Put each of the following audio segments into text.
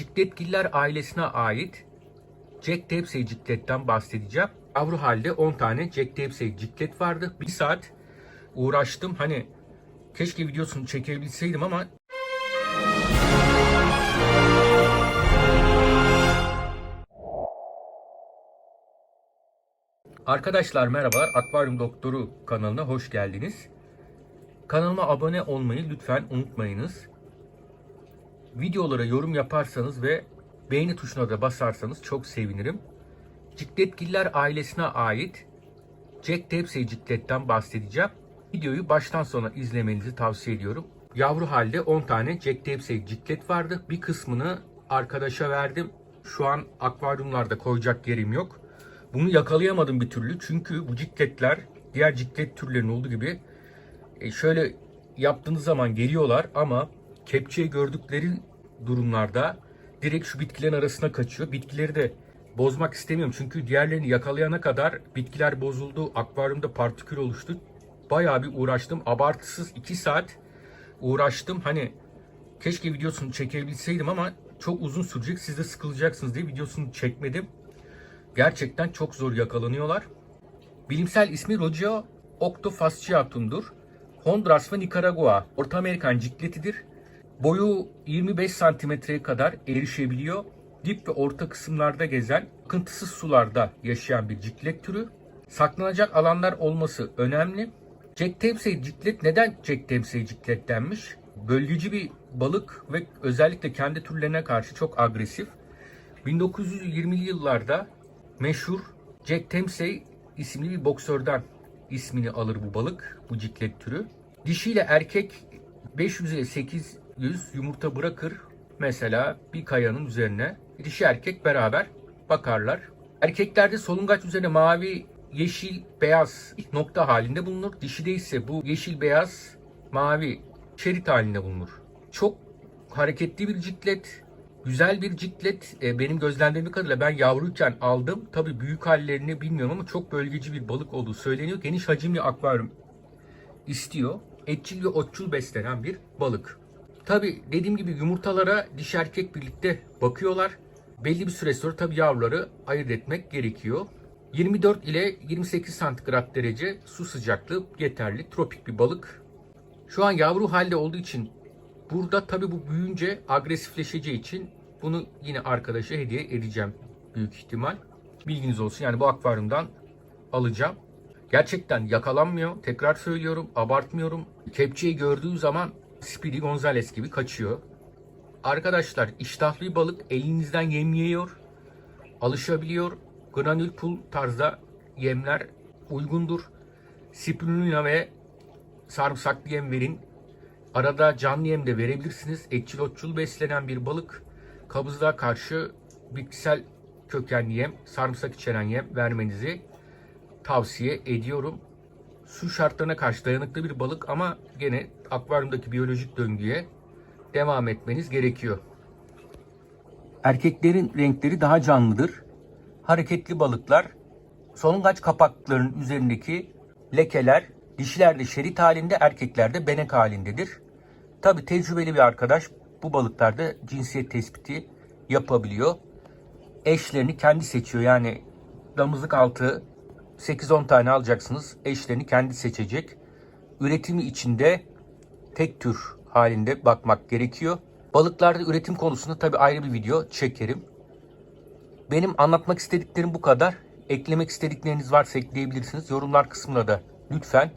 Cikletgiller ailesine ait Jack Dempsey cikletten bahsedeceğim. Yavru halde 10 tane Jack Dempsey ciklet vardı. Bir saat uğraştım. Hani keşke videosunu çekebilseydim ama Arkadaşlar merhaba. Akvaryum Doktoru kanalına hoş geldiniz. Kanalıma abone olmayı lütfen unutmayınız. Videolara yorum yaparsanız ve beğeni tuşuna da basarsanız çok sevinirim. Cikletgiller ailesine ait Jack Dempsey cikletten bahsedeceğim. Videoyu baştan sona izlemenizi tavsiye ediyorum. Yavru halde 10 tane Jack Dempsey ciklet vardı. Bir kısmını arkadaşa verdim. Şu an akvaryumlarda koyacak yerim yok. Bunu yakalayamadım bir türlü. Çünkü bu cikletler diğer ciklet türlerinin olduğu gibi e, şöyle yaptığınız zaman geliyorlar ama kepçeyi gördükleri durumlarda direkt şu bitkilerin arasına kaçıyor. Bitkileri de bozmak istemiyorum çünkü diğerlerini yakalayana kadar bitkiler bozuldu. Akvaryumda partikül oluştu. Bayağı bir uğraştım. Abartısız 2 saat uğraştım. Hani keşke videosunu çekebilseydim ama çok uzun sürecek. Siz de sıkılacaksınız diye videosunu çekmedim. Gerçekten çok zor yakalanıyorlar. Bilimsel ismi Rogia octofasciatum'dur. Honduras ve Nikaragua Orta Amerikan cikletidir. Boyu 25 santimetreye kadar erişebiliyor. Dip ve orta kısımlarda gezen, akıntısız sularda yaşayan bir ciklet türü. Saklanacak alanlar olması önemli. Jack Dempsey ciklet neden Jack Dempsey ciklet denmiş? Bölgeci bir balık ve özellikle kendi türlerine karşı çok agresif. 1920'li yıllarda meşhur Jack Dempsey isimli bir boksörden ismini alır bu balık, bu ciklet türü. Dişiyle erkek 500'e 800 yumurta bırakır. Mesela bir kayanın üzerine dişi erkek beraber bakarlar. Erkeklerde solungaç üzerine mavi, yeşil, beyaz nokta halinde bulunur. Dişide ise bu yeşil, beyaz, mavi şerit halinde bulunur. Çok hareketli bir ciklet. Güzel bir ciklet. E, benim gözlemlediğim kadarıyla ben yavruyken aldım. Tabii büyük hallerini bilmiyorum ama çok bölgeci bir balık olduğu söyleniyor. Geniş hacimli akvaryum istiyor. Etçil ve otçul beslenen bir balık. Tabii dediğim gibi yumurtalara diş erkek birlikte bakıyorlar. Belli bir süre sonra tabii yavruları ayırt etmek gerekiyor. 24 ile 28 santigrat derece su sıcaklığı yeterli. Tropik bir balık. Şu an yavru halde olduğu için burada tabii bu büyüyünce agresifleşeceği için bunu yine arkadaşa hediye edeceğim büyük ihtimal. Bilginiz olsun yani bu akvaryumdan alacağım. Gerçekten yakalanmıyor. Tekrar söylüyorum, abartmıyorum. Kepçeyi gördüğü zaman Speedy Gonzales gibi kaçıyor. Arkadaşlar iştahlı balık elinizden yem yiyor. Alışabiliyor. Granül pul tarzda yemler uygundur. Spirulina ve sarımsaklı yem verin. Arada canlı yem de verebilirsiniz. Etçil otçul beslenen bir balık. Kabızlığa karşı bitkisel kökenli yem, sarımsak içeren yem vermenizi tavsiye ediyorum. Su şartlarına karşı dayanıklı bir balık ama gene akvaryumdaki biyolojik döngüye devam etmeniz gerekiyor. Erkeklerin renkleri daha canlıdır. Hareketli balıklar solungaç kapaklarının üzerindeki lekeler dişilerde şerit halinde erkeklerde benek halindedir. Tabi tecrübeli bir arkadaş bu balıklarda cinsiyet tespiti yapabiliyor. Eşlerini kendi seçiyor yani damızlık altı 8-10 tane alacaksınız. Eşlerini kendi seçecek. Üretimi içinde tek tür halinde bakmak gerekiyor. Balıklarda üretim konusunda tabi ayrı bir video çekerim. Benim anlatmak istediklerim bu kadar. Eklemek istedikleriniz varsa ekleyebilirsiniz. Yorumlar kısmına da lütfen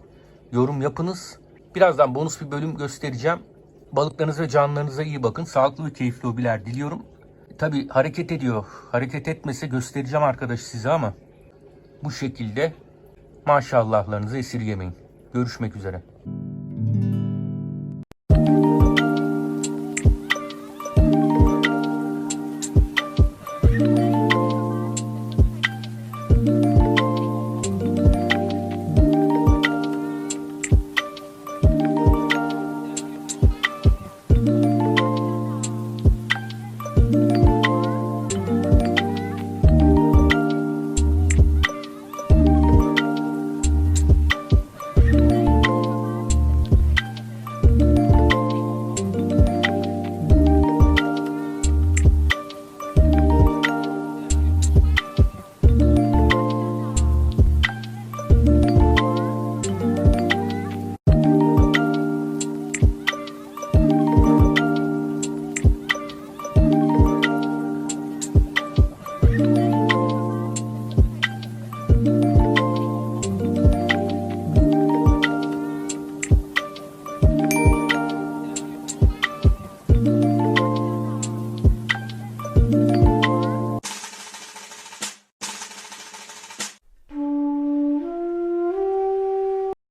yorum yapınız. Birazdan bonus bir bölüm göstereceğim. Balıklarınıza ve canlılarınıza iyi bakın. Sağlıklı ve keyifli hobiler diliyorum. Tabi hareket ediyor. Hareket etmese göstereceğim arkadaş size ama bu şekilde maşallahlarınızı esirgemeyin. Görüşmek üzere.